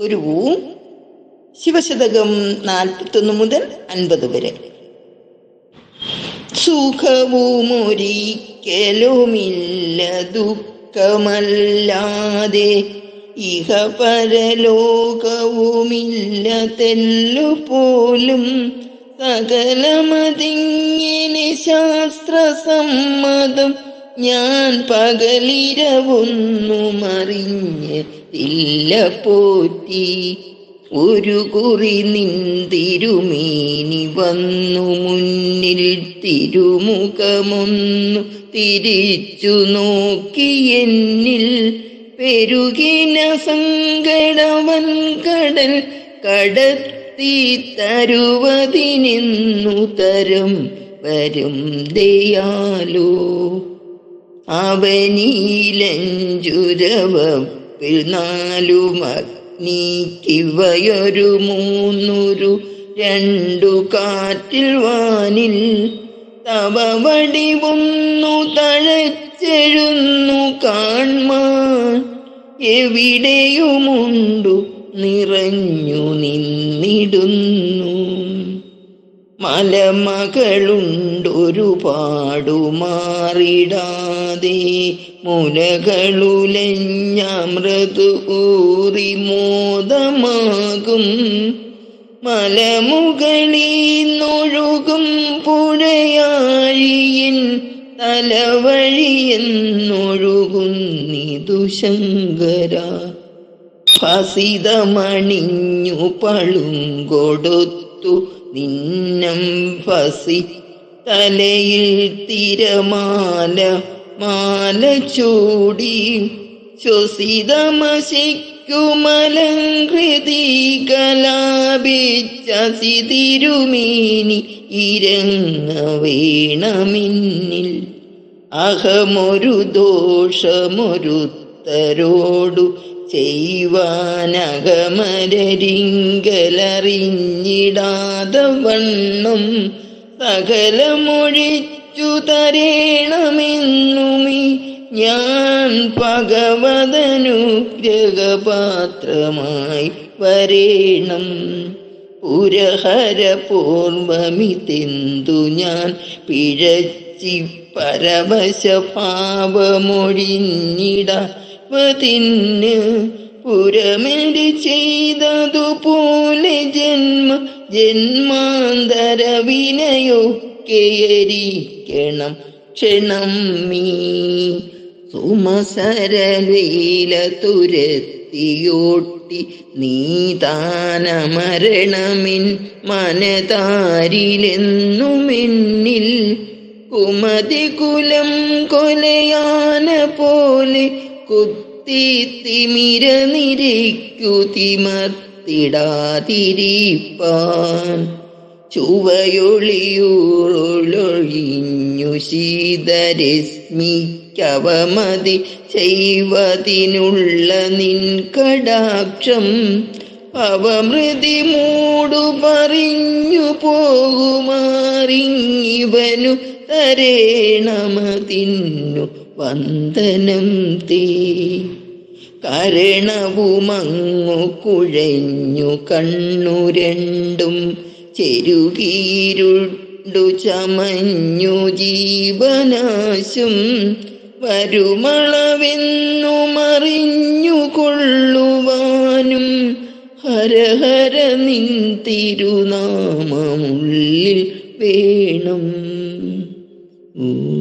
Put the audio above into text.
ഒരു ശിവശതകം നാൽപ്പത്തൊന്ന് മുതൽ അൻപത് വരെ. സുഖവുമൊരിക്കലുമില്ല ദുഃഖമല്ലാതെ ഇഹ പരലോകവുമില്ല തെല്ലു പോലും സകലമതിങ്ങനെ ശാസ്ത്രസമ്മതം ഞാൻ പകലിരവൊന്നും അറിഞ്ഞില്ല പോറ്റി. ഒരു കുറി നിന്തിരുമേനി വന്നു മുന്നിൽ തിരുമുഖമൊന്നു തിരിച്ചു നോക്കി എന്നിൽ പെരുകിന സങ്കടവൻ കടൽ കടത്തി തരുവതിനെന്നു തരം വരും ദയാലോ. അവനീലഞ്ചുരവപ്പിൽ നാലു മൂന്നുരു രണ്ടു കാറ്റിൽ വാനിൽ തവ വടിവൊന്നു തഴച്ചെഴുന്നു കാൺമാൻ. എവിടെയുമുണ്ടു നിറഞ്ഞു നിന്നിടുന്നു. മലമകളുണ്ടൊരുപാടു മാറിടാതെ മുലകളുലഞ്ഞമൃതു ഊറി മോദമാകും. മലമുകളിന്നൊഴുകും പുഴയാഴിയിൻ തലവഴിയെന്നൊഴുകുന്നിതു ശങ്കര. ഫസിതമണിഞ്ഞു പളും കൊടുത്തു നിന്നം ഫസി തലയിൽ തിരമാല മാല ചൂടി ശ്വസിതമശിക്കുമലങ്കൃതി കലാപിച്ചി തിരുമേനി ഇരങ്ങ വീണമിന്നിൽ അഹമൊരു ദോഷമൊരുത്തരോടു ചെയ്വാനകമരരിങ്കലറിഞ്ഞിടാതെ വണ്ണം സകലമൊഴിച്ചു തരേണമെന്നുമി ഞാൻ ഭഗവതനുഗ്രഹപാത്രമായി വരേണം. പുരഹര പൂർവമിതെന്തു ഞാൻ പിഴച്ചി പരവശ പാപമൊഴിഞ്ഞിടവതിന് പുരമരി ചെയ്തതുപോലെ ജന്മ ജന്മാന്തര വിനയൊക്കെയരിക്കണം ക്ഷണം മീ സുമസരലീല തുരത്തിയോട്ടി നീ താനമരണമിൻ മനതാരിലെന്നുമെന്നിൽ കുമതി കുലം കൊലയാന പോലെ കുത്തി തിമിര നിരയ്ക്കു തിമർത്തിടാതിരിപ്പാൻ. ചുവയൊളിയൂറൊഴിഞ്ഞു ശീതരശ്മിക്കവമതി ചെയ്വതിനുള്ള നിൻ കടാക്ഷം. അവമൃതി മൂടു പറഞ്ഞു പോകുമാറിങ്ങിവനു തരേണമതിന്നു. വന്ദനം തീ. കരണവുമങ്ങു കുഴഞ്ഞു കണ്ണു രണ്ടും ചെരുകീരുണ്ടു ചമഞ്ഞു ജീവനാശും. വരുമളവെന്നു മറിഞ്ഞു കൊള്ളുവാനും ഹരഹര നിൻ തിരുനാമമുള്ളിൽ വേണം. ഉം